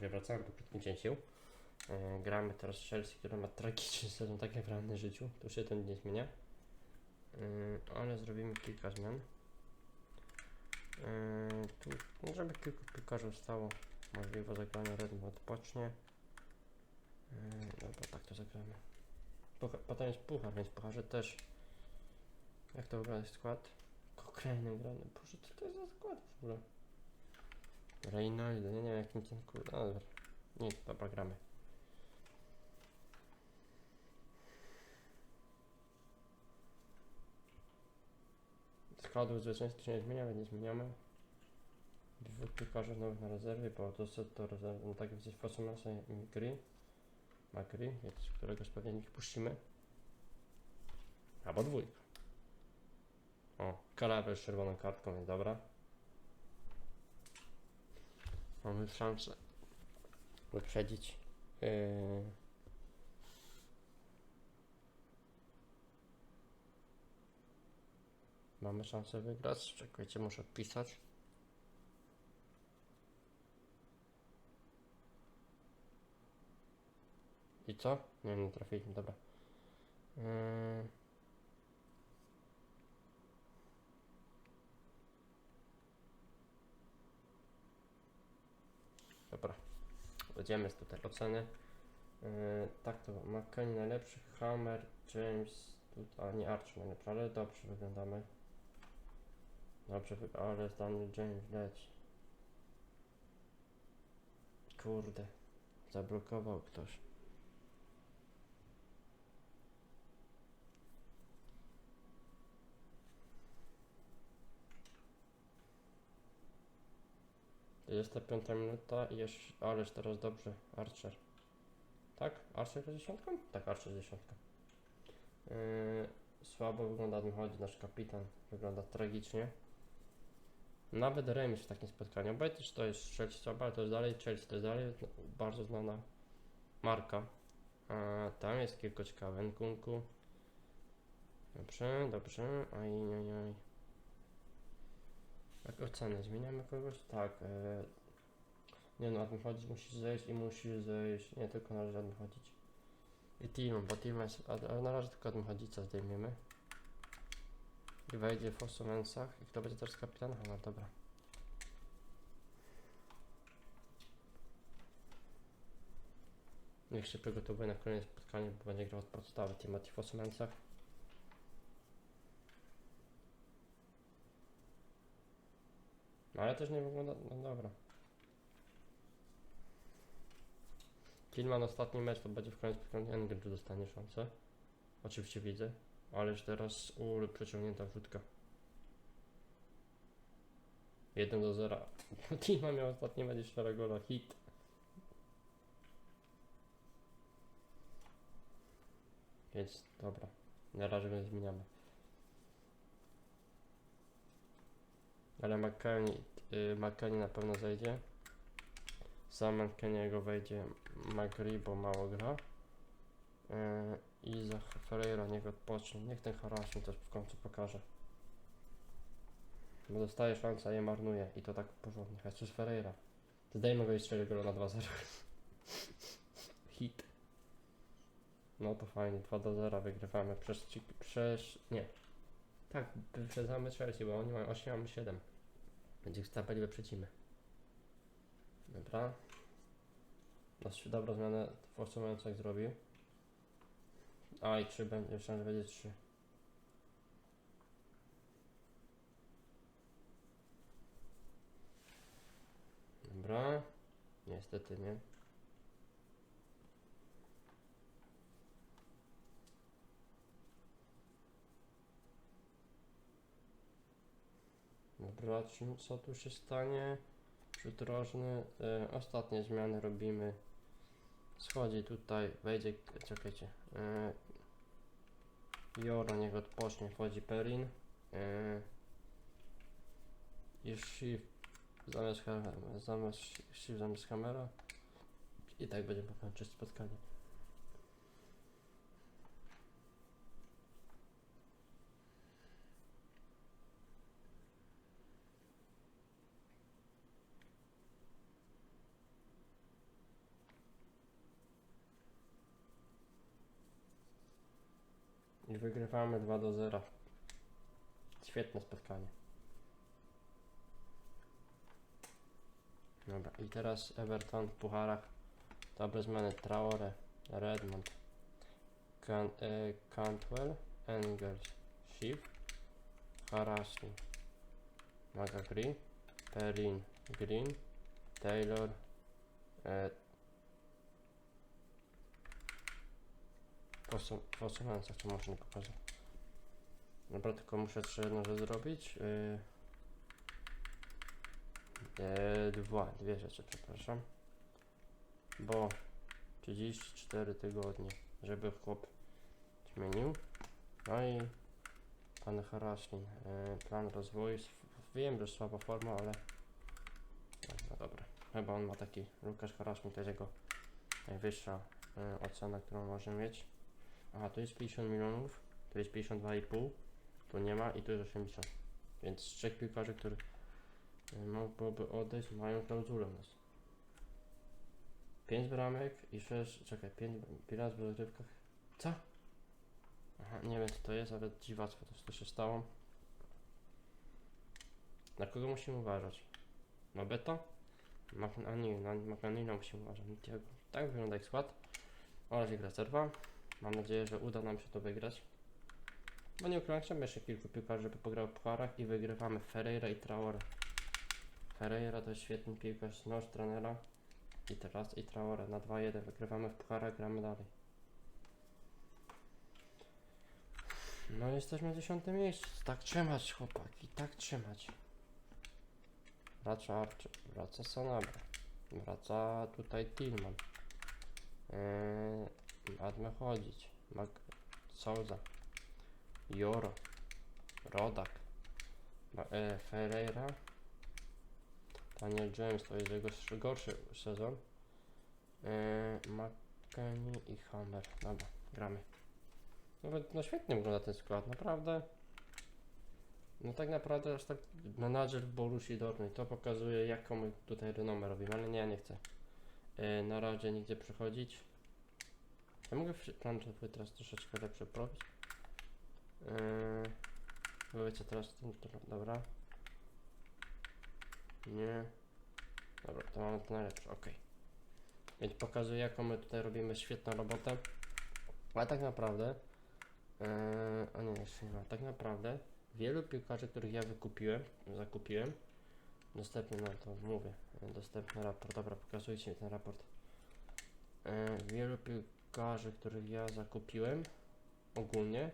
że wracałem po krótkim cięciu. E, gramy teraz Chelsea, która ma tragiczny sezon, tak jak w realnym życiu. Już się to nie zmienia. E, ale zrobimy kilka zmian. E, tu, żeby kilku piłkarzy stało możliwe zagranie, Redmond odpocznie. E, dobra, tak to zagramy. Pucha, potem jest puchar, więc pucharze też. Jak to wygląda skład? Ukrainy grany. Boże, co to jest za skład w ogóle? Reynolds, nie wiem jakim kurde. No dobra. Nic, dobra, gramy. Składów zwycięstw się nie zmienia, więc nie zmieniamy. Dwóch piłkarzy nowych na rezerwie, bo set to rezerwy, no tak widzę Fosumasa i Gri. Magri, więc któregoś pewnie nich puścimy. Albo dwójkę. O, Kalabel z czerwoną kartką, jest dobra. Mamy szansę wyprzedzić. Yy... Mamy szansę wygrać. Czekajcie, muszę odpisać. I co? Nie, nie trafiliśmy, dobra. Yy... Dobra. Będziemy z tutaj oceny. Yy, tak to McKennie najlepszy, Hammer, James, tutaj, nie Archer najlepszy, ale dobrze wyglądamy. Dobrze, ale Daniel James leci. Kurde, zablokował ktoś. Jest ta piąta minuta i jeszcze, ależ teraz dobrze, Archer. Tak? Archer jest dziesiątką? Tak, Archer jest dziesiątką. Yy, słabo wygląda ten chodzi nasz kapitan. Wygląda tragicznie. Nawet remis w takim spotkaniu. Bo też to jest Chelsea słaba, ale to jest dalej Chelsea, to jest dalej bardzo znana marka. A tam jest kilka ciekawych. Nkunku. Dobrze, dobrze. Aj, aj, aj. Jak oceny? Zmieniamy kogoś? Tak. E... Nie no, chodzić musi zejść i musi zejść. Nie, tylko na razie chodzić. I team, bo team jest. A, na razie tylko Adam chodzica zdejmiemy. I wejdzie w Osumensach. I kto będzie teraz kapitan? No dobra. Niech się przygotowuje na kolejne spotkanie, bo będzie grał od podstawy Timothy w. No ale też nie wygląda. No dobra. Kilman ostatni mecz to będzie w końcu spotkanie Engel, czy dostanie szansę. Oczywiście widzę, ależ teraz u przeciągnięta wrzutka. 1 do 0. Tima miał ostatni mecz 4 gola, hit. Więc dobra, na razie nie zmieniamy. Ale McKennie, y, McKennie na pewno zejdzie. Za McKenniego wejdzie McGree, bo mało gra. Y, I za Ferreira niech odpocznie. Niech ten harassment też w końcu pokaże. Bo dostaje szansę, a je marnuje. I to tak porządnie. Jesus Ferreira. Zdejmę go i strzeli go na 2-0. Hit. No to fajnie, 2 do 0 wygrywamy przez, przez nie. Tak, wyprzedzamy Chelsea, bo oni mają 8, a my 7. Będzie w tabeli wyprzedzimy. Dobra. Dość dobrą zmianę forsując jak zrobił. A i 3 będzie, myślałem, że będzie 3. Dobra. Niestety nie. Dobra, czy- co tu się stanie? Rzut rożny. E, ostatnie zmiany robimy. Schodzi tutaj, wejdzie, czekajcie. E, Joro niech odpocznie, wchodzi Perin. E, I Shift zamiast, zamiast Shift zamiast kamera. I tak będziemy pokończyć spotkanie. I wygrywamy 2 do 0. Świetne spotkanie. Dobra, i teraz Everton w pucharach. Dobre zmiany Traore, Redmond, Can, e, Cantwell, Engels, Schiff, Harashi, Maga Green, Perrin, Green, Taylor, e, Posuwająca, czy może nie pokażę. Dobra, tylko muszę jeszcze jedną rzecz zrobić. Yy, yy, dwa, dwie rzeczy, przepraszam. Bo 34 tygodnie, żeby chłop zmienił. No i pan Haraszlin, yy, plan rozwoju. Wiem, że słaba forma, ale no, dobra. Chyba on ma taki, Łukasz Haraszlin to jest jego najwyższa yy, ocena, którą może mieć. Aha, tu jest 50 milionów, tu jest 52,5, tu nie ma i tu jest 80. Więc z trzech piłkarzy, których y, mogłoby odejść, mają klauzulę nas. 5 bramek i 6, czekaj, 5 bilans w rozgrywkach. Co? Aha, nie wiem co to jest, ale dziwactwo to, to się stało. Na kogo musimy uważać? Na Beto? Mac- A nie, na McNanina musimy uważać. Tak wygląda ich skład. Oraz ich rezerwa. Mam nadzieję, że uda nam się to wygrać. Bo nie ukrywam, chciałbym jeszcze kilku piłkarzy, żeby pograł w pucharach i wygrywamy Ferreira i Traore. Ferreira to świetny piłkarz, noż trenera. I teraz i Traore na 2-1 wygrywamy w pucharach, gramy dalej. No jesteśmy w 10 miejscu. Tak trzymać chłopaki, tak trzymać. Wraca Archer, wraca Sanabra. Wraca tutaj Tillman. Yy, Madme chodzić. Mag Souza. Joro. Rodak. Ma, e, Ferreira. Daniel James to jest jego sz- gorszy sezon. E, McKennie i Hammer. Dobra, gramy. Nawet no świetnie wygląda ten skład, naprawdę. No tak naprawdę aż tak menadżer w Borussii Dortmund to pokazuje jaką my tutaj renomę robimy, ale nie, nie chcę e, na razie nigdzie przechodzić. Ja mogę plan żeby teraz troszeczkę lepszy probić. Yy, bo wiecie teraz dobra. Nie. Dobra, to mamy to najlepsze, ok. Więc pokazuję jaką my tutaj robimy świetną robotę. Ale tak naprawdę, yy, a nie, jeszcze nie ma, tak naprawdę wielu piłkarzy, których ja wykupiłem, zakupiłem, dostępny, no to mówię, dostępny raport, dobra, pokazujcie mi ten raport. Yy, wielu piłkarzy, których ja zakupiłem ogólnie,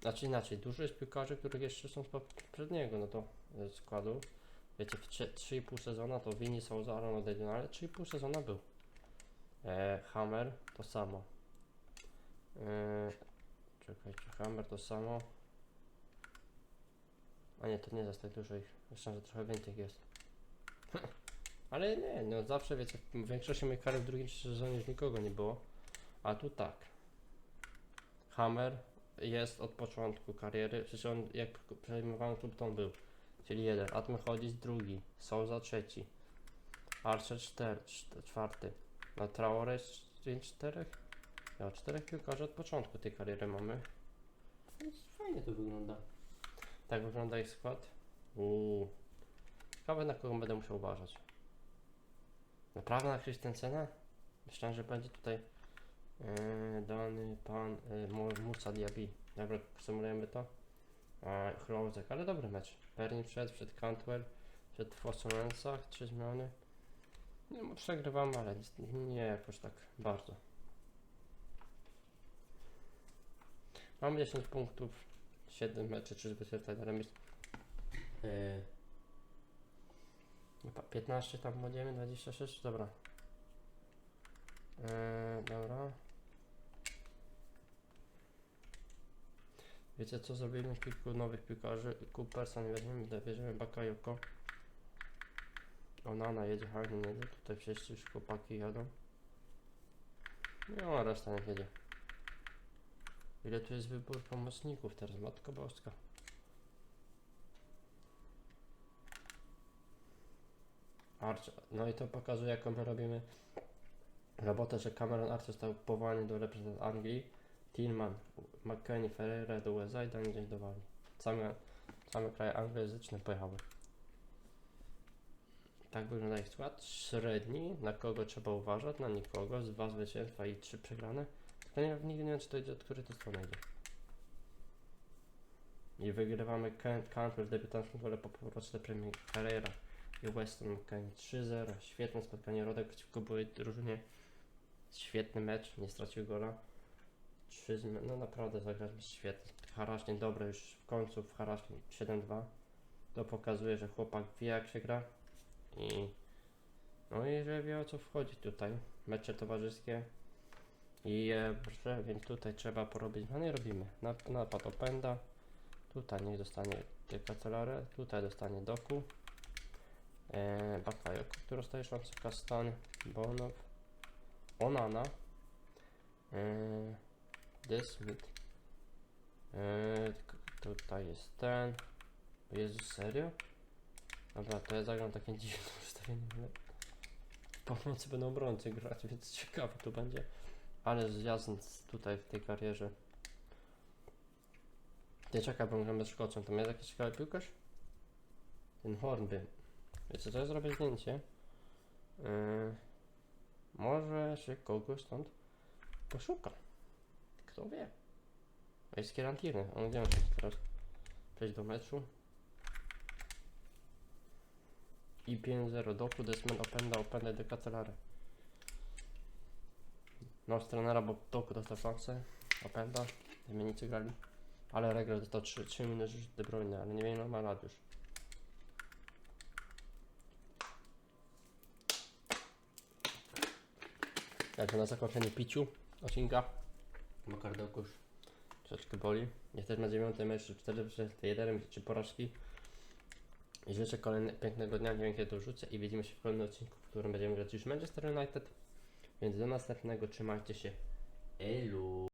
znaczy inaczej, dużo jest piłkarzy, których jeszcze są z poprzedniego, no to e, składu. Wiecie, w trze- 3,5 sezona to Vini Souza, Aaron odejdzie, no ale 3,5 sezona był. E, Hammer to samo. E, czekajcie, Hammer to samo. A nie, to nie jest tak dużo ich. Myślałem, że trochę więcej jest. ale nie, no zawsze wiecie, w większości moich karier w drugim sezonie już nikogo nie było. A tu tak. Hammer jest od początku kariery, przecież on jak przejmowałem klub to on był. Czyli jeden, Atme Chodzic drugi, Souza trzeci, Archer czter, czt- czwarty, na Traore pięć czterech. Ja czterech piłkarzy od początku tej kariery mamy. Więc fajnie to wygląda. Tak wygląda ich skład. Uuu. Ciekawe na kogo będę musiał uważać. Naprawdę na Christensena? Myślałem, że będzie tutaj dany pan Mu- Musa Diaby. Dobra, sumujemy to. A, Chlozek, ale dobry mecz. Perni przed, przed Cantwell, przed Fossonensach, trzy zmiany. Nie, no, przegrywamy, ale nie jakoś tak bardzo. Mam 10 punktów, 7 meczy, 3 zwycięstwa na remis. Yy, chyba 15 tam młodziemy, 26, dobra. Yy, dobra. Wiecie co zrobimy? Kilku nowych piłkarzy. Cooperson weźmiemy, bierzemy Bakayoko. Onana jedzie, Harden jedzie. Tutaj wszyscy już chłopaki jadą. No, a reszta niech jedzie. Ile tu jest wybór pomocników teraz? Matko Boska. Archer. No i to pokazuje jaką my robimy robotę, że Cameron Archer został powołany do reprezentacji Anglii Tillman, McKennie, Ferreira do USA i Dani gdzieś do Walii. Same, same kraje anglojęzyczne pojechały. Tak wygląda ich skład. Średni, na kogo trzeba uważać, na nikogo. Z dwa zwycięstwa i trzy przegrane. Tylko nie, nigdy nie wiem, czy to idzie, od której to strony idzie. I wygrywamy Kent Campbell w debiutanckim gole po powrocie do Premier Carrera i Weston McKennie 3-0. Świetne spotkanie. Rodek przeciwko byłej drużynie. Świetny mecz, nie stracił gola. Trzy zmi- no naprawdę zagraliśmy świetnie. Haraśnie dobre już w końcu w Haraśnie 7-2. To pokazuje, że chłopak wie jak się gra i no i że wie o co wchodzi tutaj. Mecze towarzyskie i e, więc tutaj trzeba porobić. No nie robimy. Nap- Napad openda. Tutaj niech dostanie Decacelare, tutaj dostanie Doku. E, Bakayoko, który dostaje szansę Kastan, Bonow, Onana, e, Desmith. E, k- tutaj jest ten. O Jezus, serio? Dobra, to ja zagram takie dziwne ustawienie. Pomocy będą obrońcy grać, więc ciekawe tu będzie. Ale zjazd tutaj w tej karierze. Ty czekaj, bo gramy z Szkocją. Tam jest jakiś ciekawy piłkarz? Ten Hornby. Wiecie co, ja zrobię zdjęcie. Yy, może się kogoś stąd poszuka. Kto wie? A Jest Kierantirny. On jest teraz? Przejść do meczu. I 5-0 doku, Desmond openda, openda de Catalare. No, z trenera, bo doku dostał szansę. Openda, wymienicy grali. Ale Regler dostał 3, 3 minuty De Bruyne, ale nie wiem ma lat już. Jak na zakończenie piciu odcinka. Bo kardełko troszeczkę boli. Jesteśmy na dziewiątym meczu, 4 1 3 porażki. I życzę kolejnego pięknego dnia, nie wiem kiedy to rzucę i widzimy się w kolejnym odcinku, w którym będziemy grać już Manchester United. Więc do następnego, trzymajcie się. Elu.